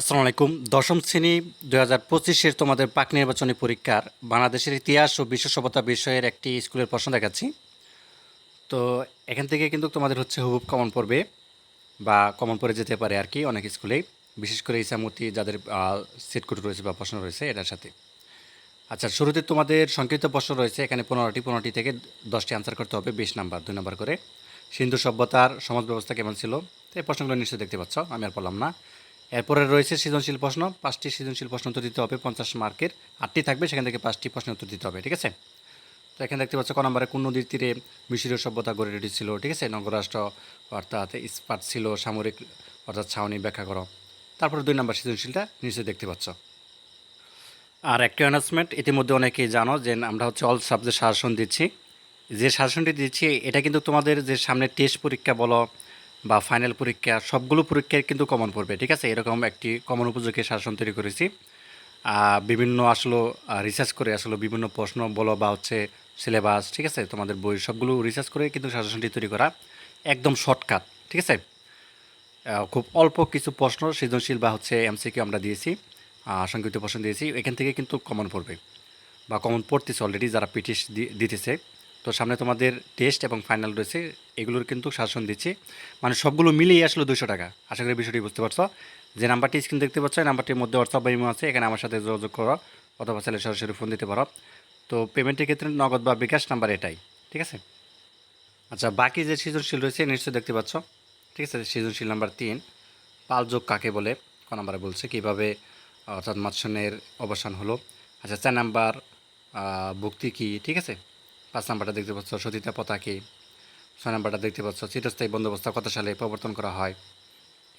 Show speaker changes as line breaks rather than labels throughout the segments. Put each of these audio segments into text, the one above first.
আসসালামু আলাইকুম। দশম শ্রেণি দু হাজার পঁচিশের তোমাদের পাক নির্বাচনী পরীক্ষার বাংলাদেশের ইতিহাস ও বিশ্ব সভ্যতা বিষয়ের একটি স্কুলের প্রশ্ন দেখাচ্ছি। তো এখান থেকে কিন্তু তোমাদের হচ্ছে হুবুব কমন পড়বে বা কমন পড়ে যেতে পারে আর কি অনেক স্কুলেই। বিশেষ করে ইসামতি যাদের সেটকুট রয়েছে বা প্রশ্ন রয়েছে এটার সাথে। আচ্ছা শুরুতে তোমাদের সংক্ষিপ্ত প্রশ্ন রয়েছে। এখানে পনেরোটি পনেরোটি থেকে দশটি আনসার করতে হবে, বিশ নাম্বার, দুই নাম্বার করে। সিন্ধু সভ্যতার সমাজ ব্যবস্থা কেমন ছিল? তো এই প্রশ্নগুলো নিশ্চয়ই দেখতে পাচ্ছ, আমি আর বললাম না। এরপরে রয়েছে সৃজনশীল প্রশ্ন। পাঁচটি সৃজনশীল প্রশ্ন উত্তর দিতে হবে, পঞ্চাশ মার্কের। আটটি থাকবে, সেখান থেকে পাঁচটি প্রশ্ন উত্তর দিতে হবে, ঠিক আছে? তো এখানে দেখতে পাচ্ছ, ক নম্বরে কোন নদীর তীরে মিশরীয় সভ্যতা গড়ে উঠেছিল, ঠিক আছে? নগরাষ্ট্র অর্থাৎ ইস্পাত ছিল, সামরিক অর্থাৎ ছাউনি ব্যাখ্যা করো। তারপরে দুই নম্বর সৃজনশীলটা নিশ্চয়ই দেখতে পাচ্ছ। আর একটি অ্যানাউন্সমেন্ট ইতিমধ্যে অনেকেই জানো যে আমরা হচ্ছে অল সাবজেক্ট শাসন দিচ্ছি। যে শাসনটি দিচ্ছি, এটা কিন্তু তোমাদের যে সামনে টেস্ট পরীক্ষা বলো বা ফাইনাল পরীক্ষা, সবগুলো পরীক্ষায় কিন্তু কমন পড়বে, ঠিক আছে? এরকম একটি কমন উপযোগী শাসন তৈরি করেছি। বিভিন্ন আসলে রিসার্চ করে আসলে, বিভিন্ন প্রশ্ন বলো বা হচ্ছে সিলেবাস ঠিক আছে? তোমাদের বই সবগুলো রিসার্চ করে কিন্তু শাসনটি তৈরি করা একদম শর্টকাট ঠিক আছে? খুব অল্প কিছু প্রশ্ন সৃজনশীল বা হচ্ছে এমসিকিউ আমরা দিয়েছি সংক্ষিপ্ত প্রশ্ন দিয়েছি, এখান থেকে কিন্তু কমন পড়বে বা কমন পড়তেছে অলরেডি যারা পিটিশ দিতেছে। তো সামনে তোমাদের টেস্ট এবং ফাইনাল রয়েছে, এগুলোর কিন্তু শাসন দিচ্ছি। মানে সবগুলো মিলিয়ে আসলো দুশো টাকা। আশা করি বিষয়টি বুঝতে পারছ। যে নাম্বারটি স্ক্রিন দেখতে পাচ্ছ, এই নাম্বারটির মধ্যে হোয়াটসঅ্যাপ বা ইমো আছে, এখানে আমার সাথে যোগাযোগ করো অথবা চাইলে সরাসরি ফোন দিতে পারো। তো পেমেন্টের ক্ষেত্রে নগদ বা বিকাশ নাম্বার এটাই, ঠিক আছে? আচ্ছা বাকি যে সৃজনশীল রয়েছে, নিশ্চয়ই দেখতে পাচ্ছ, ঠিক আছে? সৃজনশীল নাম্বার তিন পালযোগ কাকে বলে, ক নাম্বারে বলছে, কীভাবে, অর্থাৎ মাৎসনের অবসান হলো। আচ্ছা চার নাম্বার ভক্তি কী, ঠিক আছে? পাঁচ নাম্বারটা দেখতে পাচ্ছ সতীতা পতাকে। ছয় নাম্বারটা দেখতে পাচ্ছ, চিরস্থায়ী বন্দোবস্ত কত সালে প্রবর্তন করা হয়?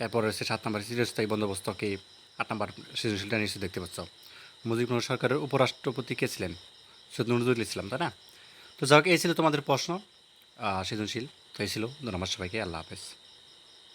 এরপর রয়েছে সাত নাম্বার চিরস্থায়ী বন্দোবস্তকে। আট নাম্বার সৃজনশীলটা নিশ্চয়ই দেখতে পাচ্ছ। মুজিবনগর সরকারের উপরাষ্ট্রপতি কে ছিলেন? সৈয়দ নজরুল ইসলাম, তাই না? তো যাক এই ছিল তোমাদের প্রশ্ন। সৃজনশীল, তো এই ছিল। ধন্যবাদ সবাইকে, আল্লাহ হাফেজ।